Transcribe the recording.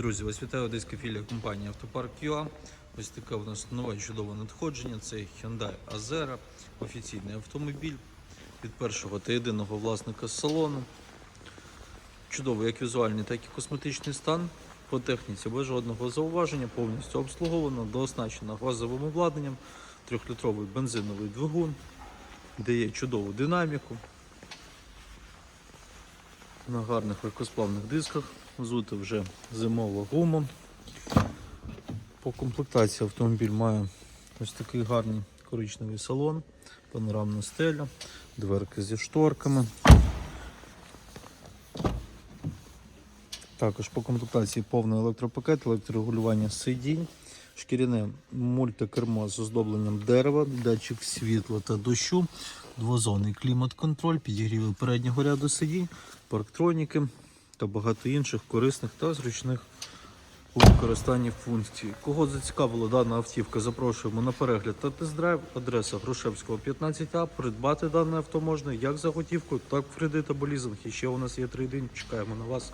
Друзі, вас вітає одеська філія компанії Автопарк ЮА. Ось таке у нас нове чудове надходження. Це Hyundai Azera, офіційний автомобіль від першого та єдиного власника салону. Чудовий як візуальний, так і косметичний стан. По техніці без жодного зауваження, повністю обслуговано, дооснащено газовим обладнанням, трьохлітровий бензиновий двигун, дає чудову динаміку. На гарних легкосплавних дисках взути вже зимова гума. По комплектації автомобіль має ось такий гарний коричневий салон, панорамна стеля, дверки зі шторками. Також по комплектації повний електропакет, електрорегулювання сидінь, шкіряне мультикермо з оздобленням дерева, датчик світла та дощу, двозонний клімат-контроль, підігріви переднього ряду сидінь, парктроніки та багато інших корисних та зручних у використанні функцій. Кого зацікавила дана автівка, запрошуємо на перегляд та тест-драйв. Адреса Грушевського 15А. Придбати дане авто можна як за готівку, так в кредит або лізинг. І ще у нас є три дні. Чекаємо на вас.